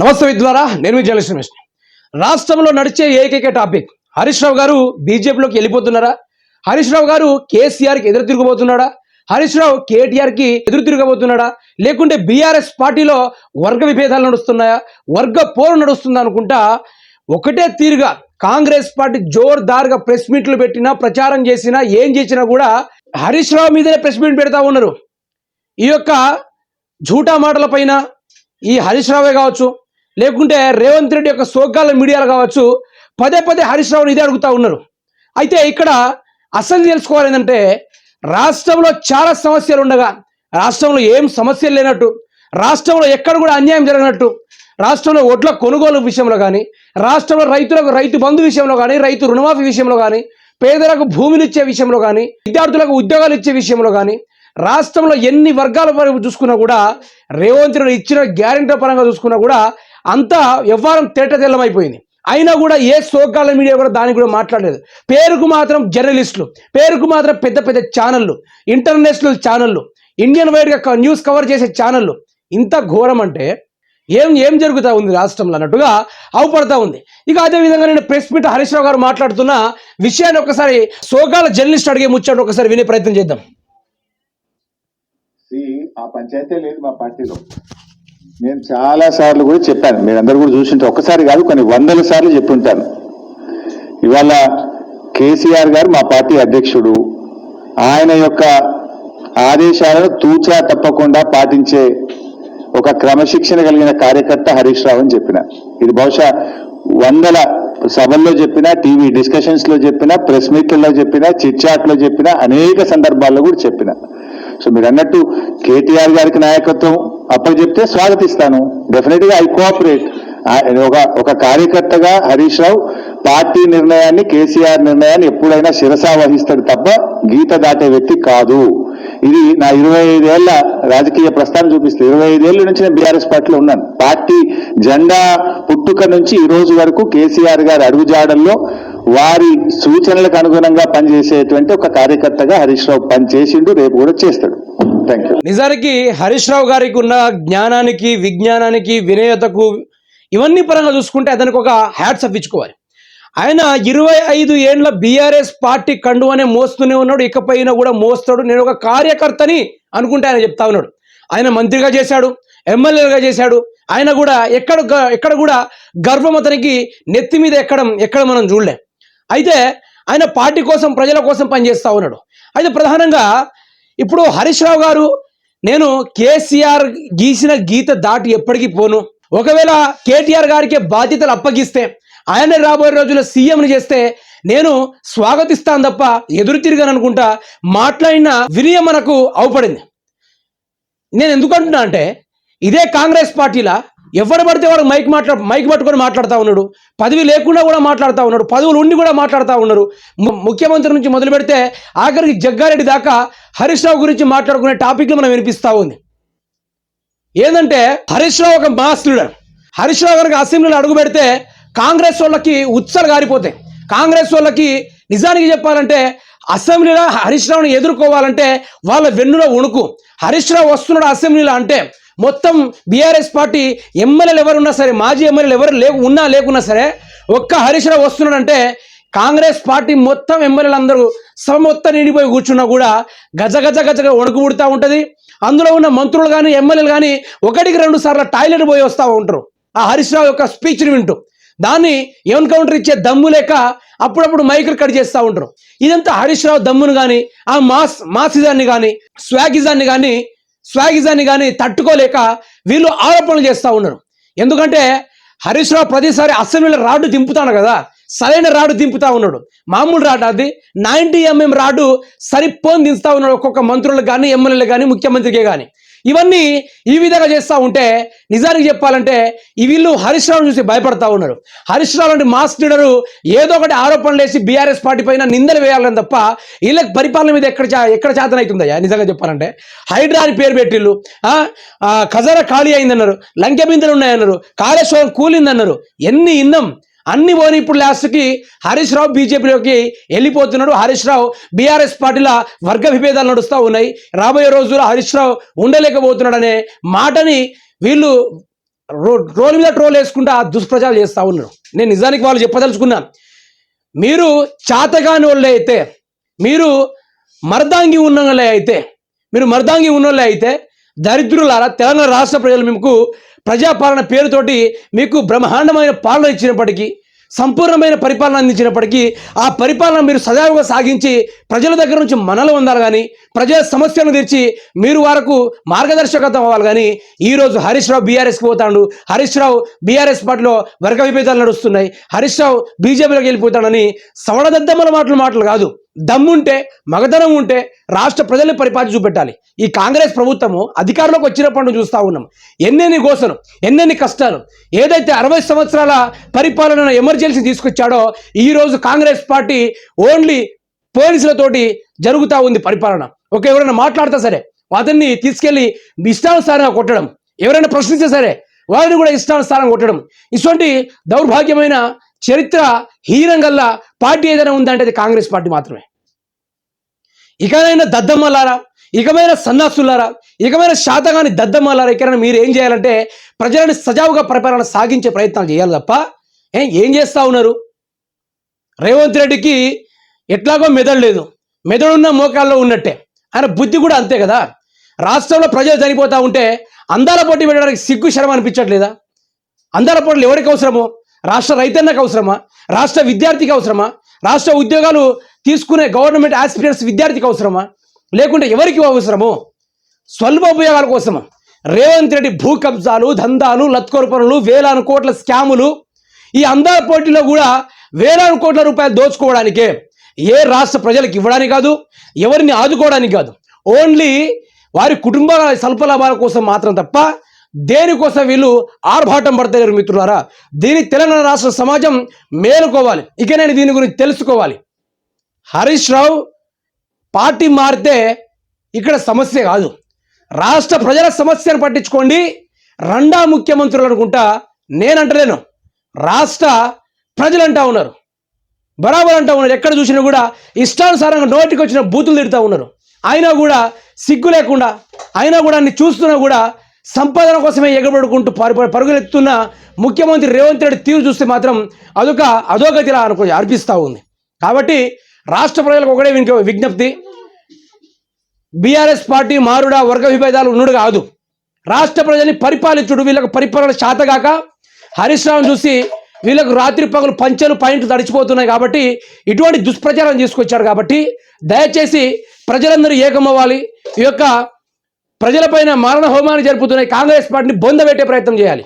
నమస్తే విద్వారా నేను మీ జర్నలిస్ట్ రాష్ట్రంలో నడిచే ఏకైక టాపిక్ హరీష్ రావు గారు బీజేపీలోకి వెళ్ళిపోతున్నారా? హరీష్ రావు గారు కేసీఆర్కి ఎదురు తిరగబోతున్నాడా హరీష్ రావు కేటీఆర్కి ఎదురు తిరగబోతున్నాడా లేకుంటే బీఆర్ఎస్ పార్టీలో వర్గ విభేదాలు నడుస్తున్నాయా? వర్గ పోరు నడుస్తుందా అనుకుంటా ఒకటే తీరుగా కాంగ్రెస్ పార్టీ జోర్దార్గా ప్రెస్ మీట్లు పెట్టినా ప్రచారం చేసినా ఏం చేసినా కూడా హరీష్ రావు మీదనే ప్రెస్ మీట్ పెడతా ఉన్నారు. ఈ యొక్క జూటా మాటల పైన ఈ హరీష్ రావే కావచ్చు లేకుంటే రేవంత్ రెడ్డి యొక్క సోకాల మీడియాలు కావచ్చు పదే పదే హరీష్ రావుని ఇదే అడుగుతూ ఉన్నారు. అయితే ఇక్కడ అసలు తెలుసుకోవాలి ఏంటంటే రాష్ట్రంలో చాలా సమస్యలు ఉండగా రాష్ట్రంలో ఏం సమస్యలు లేనట్టు రాష్ట్రంలో ఎక్కడ కూడా అన్యాయం జరగనట్టు రాష్ట్రంలో ఒడ్ల కొనుగోలు విషయంలో కానీ రాష్ట్రంలో రైతులకు రైతు బంధు విషయంలో కానీ రైతు రుణమాఫీ విషయంలో కానీ పేదలకు భూమిని ఇచ్చే విషయంలో కానీ విద్యార్థులకు ఉద్యోగాలు ఇచ్చే విషయంలో కానీ రాష్ట్రంలో ఎన్ని వర్గాల వరకు చూసుకున్నా కూడా రేవంత్ రెడ్డి ఇచ్చిన గ్యారెంటీ పరంగా చూసుకున్నా కూడా అంతా వ్యవహారం తేట తెల్లమైపోయింది అయినా కూడా ఏ సోకాల మీడియా కూడా దాని కూడా మాట్లాడలేదు. పేరుకు మాత్రం జర్నలిస్టులు పేరుకు మాత్రం పెద్ద పెద్ద ఛానళ్ళు ఇంటర్నేషనల్ ఛానళ్ళు ఇండియన్ వైడ్గా న్యూస్ కవర్ చేసే ఛానళ్ళు. ఇంత ఘోరం అంటే ఏం ఏం జరుగుతూ ఉంది రాష్ట్రంలో అన్నట్టుగా అవపడతా ఉంది. ఇక అదే విధంగా నేను ప్రెస్ మీట్ హరీష్ రావు గారు మాట్లాడుతున్న విషయాన్ని ఒకసారి సోకాల జర్నలిస్ట్ అడిగే ముచ్చట ఒకసారి వినే ప్రయత్నం చేద్దాం. ఆ పంచాయతీ లేదు మా పార్టీలో. నేను చాలా సార్లు కూడా చెప్పాను. మీరందరూ కూడా చూసింటే ఒక్కసారి కాదు కొన్ని వందల సార్లు చెప్పుంటాను. ఇవాళ కేసీఆర్ గారు మా పార్టీ అధ్యక్షుడు. ఆయన యొక్క ఆదేశాలను తూచా తప్పకుండా పాటించే ఒక క్రమశిక్షణ కలిగిన కార్యకర్త హరీష్ రావు అని చెప్పిన. ఇది బహుశా వందల సభల్లో చెప్పిన టీవీ డిస్కషన్స్లో చెప్పిన ప్రెస్ మీట్లలో చెప్పిన చిట్ చాట్ చెప్పిన అనేక సందర్భాల్లో కూడా చెప్పిన. మీరు అన్నట్టు కేటీఆర్ గారికి నాయకత్వం అప్పచెప్తే స్వాగతిస్తాను. డెఫినెట్గా ఐ కోఆపరేట్ ఒక ఒక కార్యకర్తగా హరీష్ రావు పార్టీ నిర్ణయాన్ని కేసీఆర్ నిర్ణయాన్ని ఎప్పుడైనా శిరసా వహిస్తాడు తప్ప గీత దాటే వ్యక్తి కాదు. ఇది నా ఇరవై ఐదేళ్ళ రాజకీయ ప్రస్థానం చూపిస్తుంది. ఇరవై ఐదేళ్ళ నుంచి నేను బీఆర్ఎస్ పార్టీలో ఉన్నాను. పార్టీ జెండా పుట్టుక నుంచి ఈ రోజు వరకు కేసీఆర్ గారి అడుగుజాడల్లో వారి సూచనలకు అనుగుణంగా పనిచేసేటువంటి ఒక కార్యకర్తగా హరీష్ రావు పనిచేసిండు రేపు కూడా చేస్తాడు. థ్యాంక్ యూ నిజానికి హరీష్ రావు గారికి ఉన్న జ్ఞానానికి విజ్ఞానానికి వినయతకు ఇవన్నీ పరంగా చూసుకుంటే అతనికి ఒక హ్యాట్స్ ఇచ్చుకోవాలి. ఆయన ఇరవై ఐదు ఏండ్ల బీఆర్ఎస్ పార్టీ కండువనే మోస్తూనే ఉన్నాడు. ఇకపైన కూడా మోస్తాడు. నేను ఒక కార్యకర్తని అనుకుంటే ఆయన చెప్తా ఉన్నాడు. ఆయన మంత్రిగా చేశాడు ఎమ్మెల్యేగా చేశాడు. ఆయన కూడా ఎక్కడ ఎక్కడ కూడా గర్వం అతనికి నెత్తి మీద ఎక్కడం ఎక్కడ మనం చూడలేం. అయితే ఆయన పార్టీ కోసం ప్రజల కోసం పనిచేస్తూ ఉన్నాడు. అయితే ప్రధానంగా ఇప్పుడు హరీష్ రావు గారు నేను కేసీఆర్ గీసిన గీత దాటి ఎప్పటికీ పోను. ఒకవేళ కేటీఆర్ గారికి బాధ్యతలు అప్పగిస్తే ఆయన రాబోయే రోజుల్లో సీఎంని చేస్తే నేను స్వాగతిస్తాను తప్ప ఎదురు తిరిగాను అనుకుంటా మాట్లాడిన వినయం మనకు అవుపడింది. నేను ఎందుకంటున్నా అంటే ఇదే కాంగ్రెస్ పార్టీలా ఎవరు పడితే వాడు మైక్ మాట్లా మైక్ పట్టుకొని మాట్లాడుతూ ఉన్నాడు. పదవి లేకుండా కూడా మాట్లాడుతూ ఉన్నాడు. పదవులు ఉండి కూడా మాట్లాడుతూ ఉన్నారు ముఖ్యమంత్రి నుంచి మొదలు పెడితే ఆఖరికి జగ్గారెడ్డి దాకా హరీష్ రావు గురించి మాట్లాడుకునే టాపిక్లు మనం వినిపిస్తూ ఉంది. ఏంటంటే హరీష్ రావు ఒక మాస్ లీడర్. హరీష్ రావు గారికి అసెంబ్లీలో అడుగు పెడితే కాంగ్రెస్ వాళ్ళకి ఉత్సలు గారిపోతాయి. కాంగ్రెస్ వాళ్ళకి నిజానికి చెప్పాలంటే అసెంబ్లీలో హరీష్ రావుని ఎదుర్కోవాలంటే వాళ్ళ వెన్నులో వణుకు. హరీష్ రావు వస్తున్నాడు అసెంబ్లీలో అంటే మొత్తం బీఆర్ఎస్ పార్టీ ఎమ్మెల్యేలు ఎవరున్నా సరే మాజీ ఎమ్మెల్యేలు ఎవరు లేకు ఉన్నా లేకున్నా సరే ఒక్క హరీష్ రావు వస్తున్నాడంటే కాంగ్రెస్ పార్టీ మొత్తం ఎమ్మెల్యేలు అందరూ సభ మొత్తం నిండిపోయి కూర్చున్నా కూడా గజ గజ గజగా వణుకు ఉంటుంది. అందులో ఉన్న మంత్రులు కానీ ఎమ్మెల్యేలు కానీ ఒకటికి రెండు సార్లు టాయిలెట్ పోయి వస్తూ ఉంటారు. ఆ హరీష్ రావు యొక్క స్పీచ్ని వింటూ. దాన్ని ఎన్కౌంటర్ ఇచ్చే దమ్ము లేక అప్పుడప్పుడు మైకులు కట్ చేస్తూ ఉంటారు. ఇదంతా హరీష్ రావు దమ్మును కానీ ఆ మాస్ మాసిజాన్ని కానీ స్వాగిజాన్ని కానీ స్వాగిజాన్ని కానీ తట్టుకోలేక వీళ్ళు ఆరోపణలు చేస్తూ ఉన్నారు. ఎందుకంటే హరీష్ రావు ప్రతిసారి అసెంబ్లీలో రాడ్డు దింపుతాడు కదా సరైన రాడు దింపుతా ఉన్నాడు. మామూలు రాడు అది? నైన్టీ ఎంఎం రాడు సరిపోని దించుతా ఉన్నాడు ఒక్కొక్క మంత్రులకు కానీ ఎమ్మెల్యేలు కానీ ముఖ్యమంత్రికే కానీ ఇవన్నీ ఈ విధంగా చేస్తూ ఉంటే నిజానికి చెప్పాలంటే ఈ వీళ్ళు హరీష్ రావు చూసి భయపడతా ఉన్నారు. హరీష్ రావు లాంటి మాస్ లీడరు ఏదో ఒకటి ఆరోపణలు వేసి బీఆర్ఎస్ పార్టీ పైన నిందలు వేయాలని తప్ప వీళ్ళకి పరిపాలన మీద ఎక్కడ చా- ఎక్కడ చేతనవుతుందయ్యా నిజంగా చెప్పాలంటే. హైడ్రా అని పేరు పెట్టిళ్ళు ఆ, ఖాళీ అయిందన్నారు లంకె బిందెలు ఉన్నాయన్నారు కాళేశ్వరం కూలిందన్నారు ఎన్ని ఇన్నం? అన్ని పోని ఇప్పుడు లాస్ట్కి హరీష్ రావు బీజేపీలోకి వెళ్ళిపోతున్నాడు. హరీష్ రావు బీఆర్ఎస్ పార్టీల వర్గ విభేదాలు నడుస్తూ ఉన్నాయి. రాబోయే రోజుల్లో హరీష్ రావు ఉండలేకపోతున్నాడనే మాటని వీళ్ళు రో రోల్ మీద ట్రోల్ వేసుకుంటా దుష్ప్రచారం చేస్తూ ఉన్నారు. నేను నిజానికి వాళ్ళు చెప్పదలుచుకున్నా మీరు చాతగాని వాళ్ళే అయితే మీరు మర్దాంగి ఉన్నోళ్ళే అయితే మీరు మర్దాంగి ఉన్నలే అయితే దరిద్రులారా తెలంగాణ రాష్ట్ర ప్రజలు మీకు ప్రజాపాలన పేరుతోటి మీకు బ్రహ్మాండమైన పాలన ఇచ్చినప్పటికీ సంపూర్ణమైన పరిపాలన అందించినప్పటికీ ఆ పరిపాలన మీరు సజావుగా సాగించి ప్రజల దగ్గర నుంచి మనలు ఉండాలి కానీ ప్రజల సమస్యలను తీర్చి మీరు వరకు మార్గదర్శకత్వం అవ్వాలి కానీ ఈరోజు హరీష్ రావు బీఆర్ఎస్కి పోతాడు. హరీష్ రావు బీఆర్ఎస్ పార్టీలో వర్గ విభేదాలు నడుస్తున్నాయి. హరీష్ రావు బీజేపీలోకి వెళ్ళిపోతాడని సవడదద్దమ్మల మాటలు మాటలు కాదు. దమ్ముంటే మగధనం ఉంటే రాష్ట్ర ప్రజల్ని పరిపాలన చూపెట్టాలి. ఈ కాంగ్రెస్ ప్రభుత్వము అధికారంలోకి వచ్చినప్పటి నుంచి చూస్తూ ఉన్నాం. ఎన్నెన్ని గోసలు ఎన్నెన్ని కష్టాలు ఏదైతే అరవై సంవత్సరాల పరిపాలన ఎమర్జెన్సీ తీసుకొచ్చాడో ఈ రోజు కాంగ్రెస్ పార్టీ ఓన్లీ పోలీసులతోటి జరుగుతూ ఉంది పరిపాలన. ఒక ఎవరైనా మాట్లాడితే సరే అతన్ని తీసుకెళ్ళి ఇష్టానుసారంగా కొట్టడం. ఎవరైనా ప్రశ్నిస్తే సరే వారిని కూడా ఇష్టానుసారంగా కొట్టడం. ఇటువంటి దౌర్భాగ్యమైన చరిత్ర హీనంగల్లా పార్టీ ఏదైనా ఉందంటే అది కాంగ్రెస్ పార్టీ మాత్రమే. ఇకనైనా దద్దమ్మలారా ఇకమైన సన్నాసులారా ఇకమైన శాతగాని దద్దమ్మలారా ఇకైనా మీరు ఏం చేయాలంటే ప్రజలను సజావుగా పరిపాలన సాగించే ప్రయత్నాలు చేయాలి తప్ప ఏ ఏం చేస్తా ఉన్నారు? రేవంత్ రెడ్డికి ఎట్లాగో మెదడు లేదు. మెదడున్న మోకాల్లో ఉన్నట్టే. ఆయన బుద్ధి కూడా అంతే కదా. రాష్ట్రంలో ప్రజలు చనిపోతూ ఉంటే అందాల పోటీ పెట్టడానికి సిగ్గు శరం అనిపించట్లేదా? అందాల పోటీలు ఎవరికి అవసరమో? రాష్ట్ర రైతన్నకు అవసరమా? రాష్ట్ర విద్యార్థికి అవసరమా? రాష్ట్ర ఉద్యోగాలు తీసుకునే గవర్నమెంట్ ఆస్పిరెంట్స్ విద్యార్థికి అవసరమా? లేకుంటే ఎవరికి అవసరమో? స్వల్ప ఉపయోగాల కోసమా? రేవంత్ రెడ్డి భూ కబ్జాలు దందాలు లత్కోరు పనులు వేలాను కోట్ల స్కాములు ఈ అందాల పోటీలో కూడా వేలాను కోట్ల రూపాయలు దోచుకోవడానికే ఏ రాష్ట్ర ప్రజలకు ఇవ్వడానికి కాదు ఎవరిని ఆదుకోవడానికి కాదు. ఓన్లీ వారి కుటుంబాల స్వల్ప లాభాల కోసం మాత్రం తప్ప దేనికోసం వీళ్ళు ఆర్భాటం పడతలేరు మిత్రులారా? దీని తెలంగాణ రాష్ట్ర సమాజం మేలుకోవాలి. ఇక నేను దీని గురించి తెలుసుకోవాలి. హరీష్ రావు పార్టీ మారితే ఇక్కడ సమస్య కాదు. రాష్ట్ర ప్రజల సమస్యను పట్టించుకోండి. రెండా ముఖ్యమంత్రులు అనుకుంటా నేనంటలేను రాష్ట్ర ప్రజలు అంటా ఉన్నారు. బరాబర్ అంటా ఉన్నారు. ఎక్కడ చూసినా కూడా ఇష్టానుసారంగా నోటికి వచ్చిన బూతులు తిడుతూ ఉన్నారు. అయినా కూడా సిగ్గు లేకుండా అయినా కూడా అన్ని చూస్తున్నా కూడా సంపాదన కోసమే ఎగబడుకుంటూ పరు పరుగులెత్తున్న ముఖ్యమంత్రి రేవంత్ రెడ్డి తీరు చూస్తే మాత్రం అదొక అధోగతిలా అనుకో అర్పిస్తూ ఉంది. కాబట్టి రాష్ట్ర ప్రజలకు ఒకటే విజ్ఞ విజ్ఞప్తి. బీఆర్ఎస్ పార్టీ మారుడా వర్గ విభేదాలు ఉన్నడు కాదు. రాష్ట్ర ప్రజల్ని పరిపాలించుడు వీళ్ళకు పరిపాలన చేతగాక హరీష్ చూసి వీళ్ళకు రాత్రి పగలు పంచెలు పాయింట్లు తడిచిపోతున్నాయి కాబట్టి ఇటువంటి దుష్ప్రచారం తీసుకొచ్చారు కాబట్టి దయచేసి ప్రజలందరూ ఏకమవ్వాలి. ఈ యొక్క ప్రజలపైన మారణ హోమాన్ని జరుపుతున్న కాంగ్రెస్ పార్టీని బొందబెట్టే ప్రయత్నం చేయాలి.